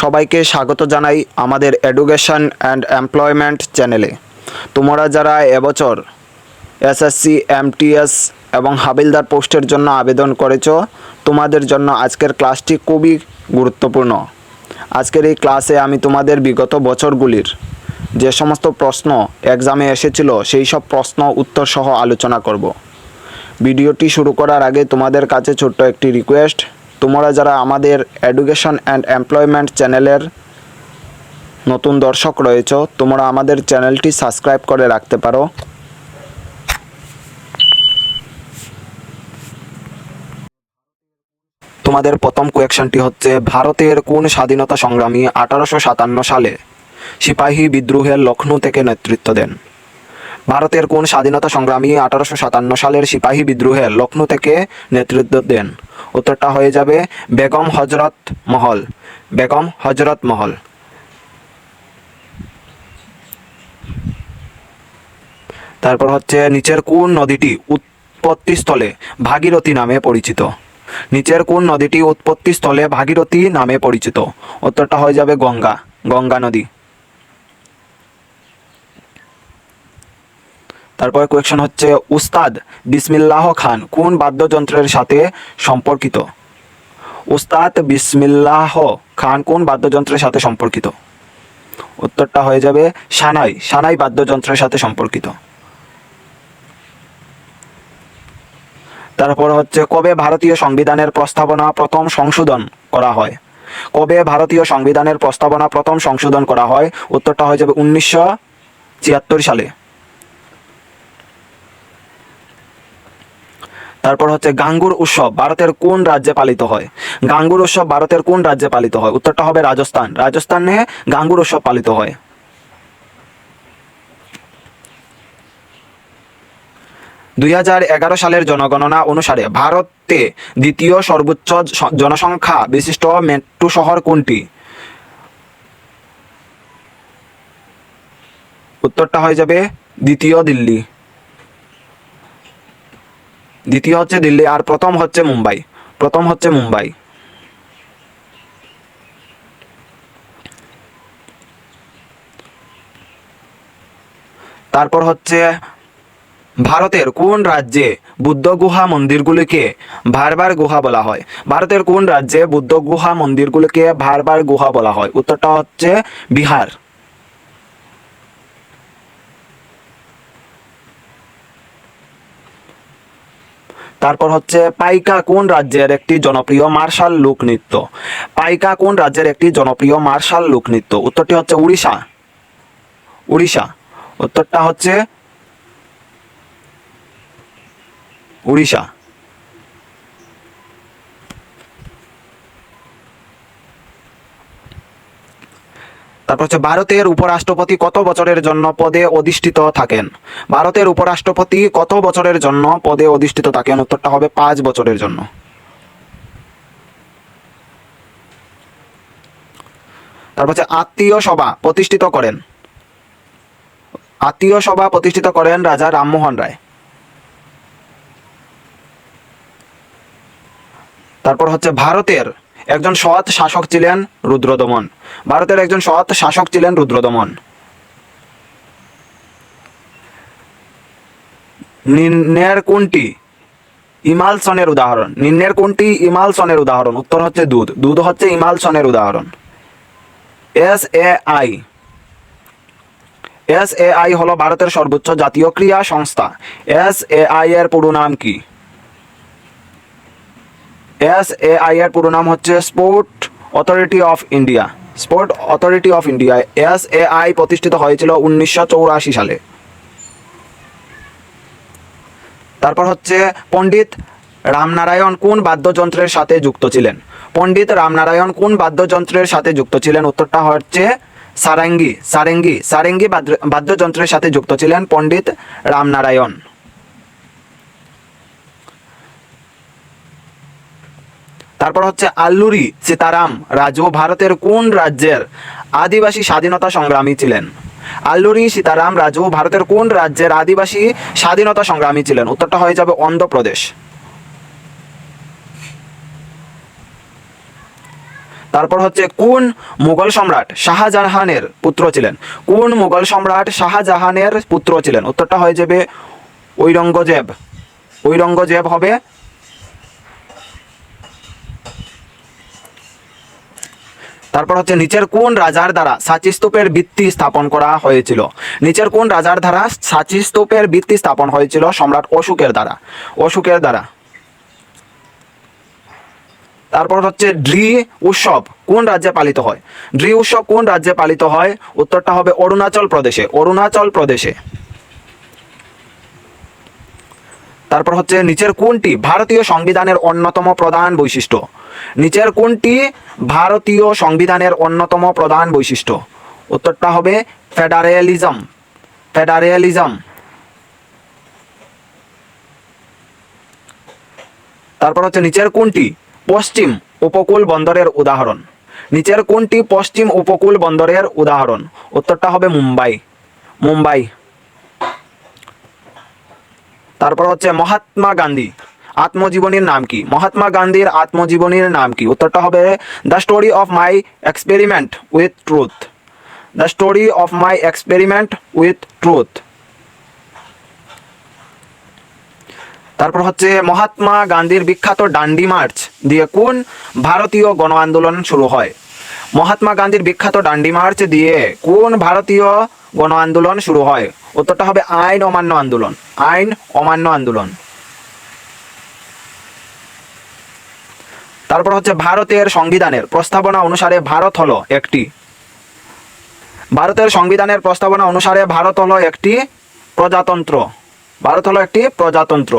সবাইকে স্বাগত জানাই আমাদের এডুকেশন অ্যান্ড এমপ্লয়মেন্ট চ্যানেলে তোমরা যারা এবছর এসএসসি এমটিএস এবং হাবিলদার পোস্টের জন্য আবেদন করেছ, তোমাদের জন্য আজকের ক্লাসটি খুবই গুরুত্বপূর্ণ। আজকের এই ক্লাসে আমি তোমাদের বিগত বছরগুলির যে সমস্ত প্রশ্ন এক্সামে এসেছিল, সেই সব প্রশ্ন উত্তর সহ আলোচনা করব। ভিডিওটি শুরু করার আগে তোমাদের কাছে ছোট্ট একটি রিকোয়েস্ট তোমরা যারা আমাদের এডুকেশন অ্যান্ড এমপ্লয়মেন্ট চ্যানেলের নতুন দর্শক রয়েছ, তোমরা আমাদের চ্যানেলটি সাবস্ক্রাইব করে রাখতে পারো। তোমাদের প্রথম কোয়েকশনটি হচ্ছে, ভারতের কোন স্বাধীনতা সংগ্রামী আঠারোশো সাতান্ন সালে সিপাহী বিদ্রোহের লখনৌ থেকে নেতৃত্ব দেন? ভারতের কোন স্বাধীনতা সংগ্রামী আঠারোশো সাতান্ন সালের সিপাহী বিদ্রোহে লখনৌ থেকে নেতৃত্ব দেন? উত্তরটা হয়ে যাবে বেগম হজরত মহল। বেগম হজরত মহল। তারপর হচ্ছে নিচের কোন নদীটি উৎপত্তিস্থলে ভাগীরথী নামে পরিচিত? নিচের কোন নদীটি উৎপত্তিস্থলে ভাগীরথী নামে পরিচিত? উত্তরটা হয়ে যাবে গঙ্গা। গঙ্গা নদী। তারপরে কোয়েকশন হচ্ছে, উস্তাদ, বিসমিল্লাহ খান, কোন বাদ্যযন্ত্রের সাথে সম্পর্কিত? উস্তাদ, বিসমিল্লাহ খান, কোন বাদ্যযন্ত্রের সাথে সম্পর্কিত? উত্তরটা হয়ে যাবে, সানাই সানাই বাদ্যযন্ত্রের সাথে সম্পর্কিত। তারপর হচ্ছে, কবে ভারতীয় সংবিধানের প্রস্তাবনা প্রথম সংশোধন করা হয়? কবে ভারতীয় সংবিধানের প্রস্তাবনা প্রথম সংশোধন করা হয়? উত্তরটা হয়ে যাবে, উনিশশো ছিয়াত্তর সালে। তারপর হচ্ছে গাঙ্গুর উৎসব ভারতের কোন রাজ্যে পালিত হয়? গাঙ্গুর উৎসব ভারতের কোন রাজ্যে পালিত হয়? উত্তরটা হবে রাজস্থান। রাজস্থানে গাঙ্গুর উৎসব পালিত হয়। দুই হাজার এগারো সালের জনগণনা অনুসারে ভারতে দ্বিতীয় সর্বোচ্চ জনসংখ্যা বিশিষ্ট মেট্রো শহর কোনটি? উত্তরটা হয়ে যাবে দ্বিতীয় দিল্লি। দ্বিতীয় হচ্ছে দিল্লি আর প্রথম হচ্ছে মুম্বাই। প্রথম হচ্ছে মুম্বাই। তারপর হচ্ছে ভারতের কোন রাজ্যে বুদ্ধ গুহা মন্দিরগুলিকে ভারবার গুহা বলা হয়? ভারতের কোন রাজ্যে বুদ্ধ গুহা মন্দিরগুলিকে ভারবার গুহা বলা হয়? উত্তরটা হচ্ছে বিহার। তারপর হচ্ছে পাইকা কোন রাজ্যের একটি জনপ্রিয় মার্শাল লোকনৃত্য পাইকা কোন রাজ্যের একটি জনপ্রিয় মার্শাল লোকনৃত্য উত্তরটি হচ্ছে উড়িষ্যা। উড়িষ্যা। উত্তরটা হচ্ছে উড়িষ্যা। তারপর হচ্ছে ভারতের উপরাষ্ট্রপতি কত বছরের জন্য পদে অধিষ্ঠিত থাকেন? ভারতের উপরাষ্ট্রপতি কত বছরের জন্য পদে অধিষ্ঠিত থাকেন? উত্তরটা হবে পাঁচ বছরের জন্য। তারপর হচ্ছে আত্মীয় সভা প্রতিষ্ঠিত করেন। আত্মীয় সভা প্রতিষ্ঠিত করেন রাজা রামমোহন রায়। তারপর হচ্ছে ভারতের একজন সৎ শাসক ছিলেন রুদ্রদমন। ভারতের একজন সৎ শাসক ছিলেন রুদ্রদমন। নিম্নের কোনটি? ইমালসনের উদাহরণ। নিম্নের কোনটি? ইমালসনের উদাহরণ। উত্তর হচ্ছে দুধ। দুধ হচ্ছে ইমালসনের উদাহরণ। S A I S A I হলো ভারতের সর্বোচ্চ জাতীয় ক্রীড়া সংস্থা। এস এ আই এর পুরো নাম কি? এস এ আই এর পুরো নাম হচ্ছে sport authority of India sport authority of India S A I প্রতিষ্ঠিত হয়েছিল উনিশশো চৌরাশি সালে। তারপর হচ্ছে পণ্ডিত রামনারায়ণ কোন বাদ্যযন্ত্রের সাথে যুক্ত ছিলেন? পণ্ডিত রামনারায়ণ কোন বাদ্যযন্ত্রের সাথে যুক্ত ছিলেন? উত্তরটা হচ্ছে সারেঙ্গি। সারেঙ্গি। সারেঙ্গি বাদ্য- বাদ্যযন্ত্রের সাথে যুক্ত ছিলেন পণ্ডিত রামনারায়ণ। তারপর হচ্ছে আল্লুরি, সীতারাম, রাজু ভারতের কোন রাজ্যের আদিবাসী স্বাধীনতা সংগ্রামী ছিলেন? আল্লুরি, সীতারাম, রাজু ভারতের কোন রাজ্যের আদিবাসী স্বাধীনতা সংগ্রামী ছিলেন? উত্তরটা হয়ে যাবে অন্ধ্রপ্রদেশ। তারপর হচ্ছে কোন মুঘল সম্রাট শাহজাহানের পুত্র ছিলেন? কোন মুঘল সম্রাট শাহজাহানের পুত্র ছিলেন? উত্তরটা হয়ে যাবে ঔরঙ্গজেব। ঔরঙ্গজেব হবে তারপর হচ্ছে নিচের কোন রাজার দ্বারা সাচি স্তূপের ভিত্তি স্থাপন করা হয়েছিল? নিচের কোন রাজার দ্বারা সাচি স্তূপের ভিত্তি স্থাপন হয়েছিল? সম্রাট অশোকের দ্বারা। অশোকের দ্বারা। তারপর হচ্ছে ড্রি উৎসব কোন রাজ্যে পালিত হয়? ড্রি উৎসব কোন রাজ্যে পালিত হয়? উত্তরটা হবে অরুণাচল প্রদেশে। অরুণাচল প্রদেশে। তারপর হচ্ছে নিচের কোনটি ভারতীয় সংবিধানের অন্যতম প্রধান বৈশিষ্ট্য? নিচের কোনটি ভারতীয় সংবিধানের অন্যতম প্রধান বৈশিষ্ট্য? উত্তরটা হবে ফেডারেলিজম। ফেডারেলিজম। তারপর হচ্ছে নিচের কোনটি? পশ্চিম উপকূল বন্দরের উদাহরণ। নিচের কোনটি পশ্চিম উপকূল বন্দরের উদাহরণ? উত্তরটা হবে মুম্বাই। মুম্বাই। তারপর হচ্ছে মহাত্মা গান্ধী। আত্মজীবনীর নাম কি? মহাত্মা গান্ধীর আত্মজীবনীর নাম কি? উত্তরটা হবে the story of my experiment with truth the story of my experiment with truth তারপর হচ্ছে, মহাত্মা গান্ধীর বিখ্যাত ডান্ডি মার্চ দিয়ে কোন ভারতীয় গণ আন্দোলন শুরু হয়? মহাত্মা গান্ধীর বিখ্যাত ডান্ডি মার্চ দিয়ে কোন ভারতীয় গণ আন্দোলন শুরু হয়? উত্তরটা হবে, আইন অমান্য আন্দোলন। আইন অমান্য আন্দোলন। তারপর হচ্ছে ভারতের সংবিধানের প্রস্তাবনা অনুসারে ভারত হলো একটি। ভারতের সংবিধানের প্রস্তাবনা অনুসারে ভারত হলো একটি প্রজাতন্ত্র। ভারত হলো একটি প্রজাতন্ত্র।